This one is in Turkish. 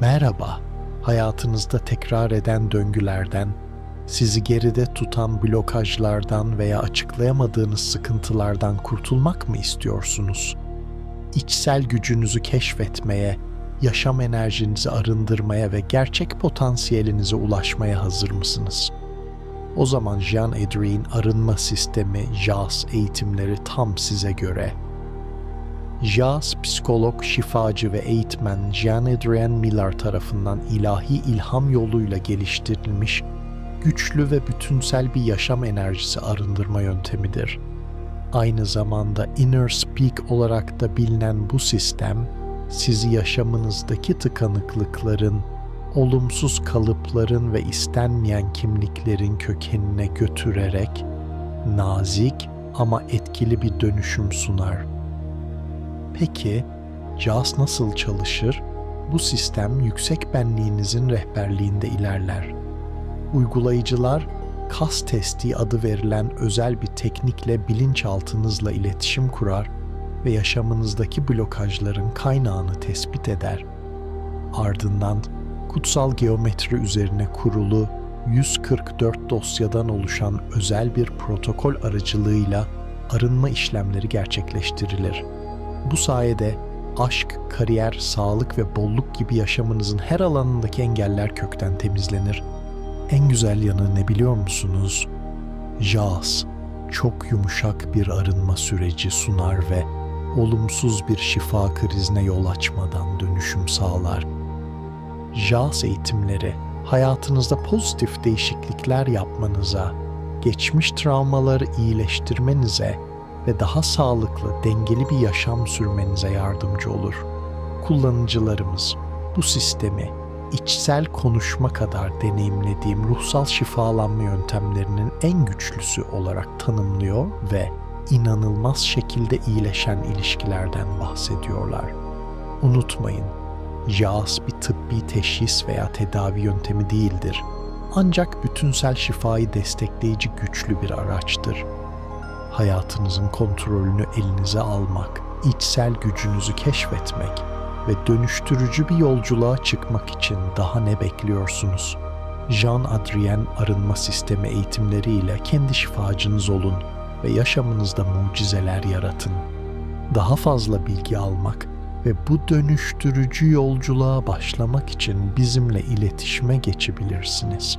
Merhaba, hayatınızda tekrar eden döngülerden, sizi geride tutan blokajlardan veya açıklayamadığınız sıkıntılardan kurtulmak mı istiyorsunuz? İçsel gücünüzü keşfetmeye, yaşam enerjinizi arındırmaya ve gerçek potansiyelinize ulaşmaya hazır mısınız? O zaman Jean Adrien arınma sistemi, JAS eğitimleri tam size göre. JAS, psikolog, şifacı ve eğitmen Jean Adrien Miller tarafından ilahi ilham yoluyla geliştirilmiş güçlü ve bütünsel bir yaşam enerjisi arındırma yöntemidir. Aynı zamanda Inner Speak olarak da bilinen bu sistem, sizi yaşamınızdaki tıkanıklıkların, olumsuz kalıpların ve istenmeyen kimliklerin kökenine götürerek nazik ama etkili bir dönüşüm sunar. Peki, JAS nasıl çalışır? Bu sistem yüksek benliğinizin rehberliğinde ilerler. Uygulayıcılar, kas testi adı verilen özel bir teknikle bilinçaltınızla iletişim kurar ve yaşamınızdaki blokajların kaynağını tespit eder. Ardından kutsal geometri üzerine kurulu 144 dosyadan oluşan özel bir protokol aracılığıyla arınma işlemleri gerçekleştirilir. Bu sayede aşk, kariyer, sağlık ve bolluk gibi yaşamınızın her alanındaki engeller kökten temizlenir. En güzel yanı ne biliyor musunuz? JAS çok yumuşak bir arınma süreci sunar ve olumsuz bir şifa krizine yol açmadan dönüşüm sağlar. JAS eğitimleri hayatınızda pozitif değişiklikler yapmanıza, geçmiş travmaları iyileştirmenize ve daha sağlıklı, dengeli bir yaşam sürmenize yardımcı olur. Kullanıcılarımız bu sistemi içsel konuşma kadar deneyimlediğim ruhsal şifalanma yöntemlerinin en güçlüsü olarak tanımlıyor ve inanılmaz şekilde iyileşen ilişkilerden bahsediyorlar. Unutmayın, JAS bir tıbbi teşhis veya tedavi yöntemi değildir. Ancak bütünsel şifayı destekleyici güçlü bir araçtır. Hayatınızın kontrolünü elinize almak, içsel gücünüzü keşfetmek ve dönüştürücü bir yolculuğa çıkmak için daha ne bekliyorsunuz? Jean Adrien arınma sistemi eğitimleriyle kendi şifacınız olun ve yaşamınızda mucizeler yaratın. Daha fazla bilgi almak ve bu dönüştürücü yolculuğa başlamak için bizimle iletişime geçebilirsiniz.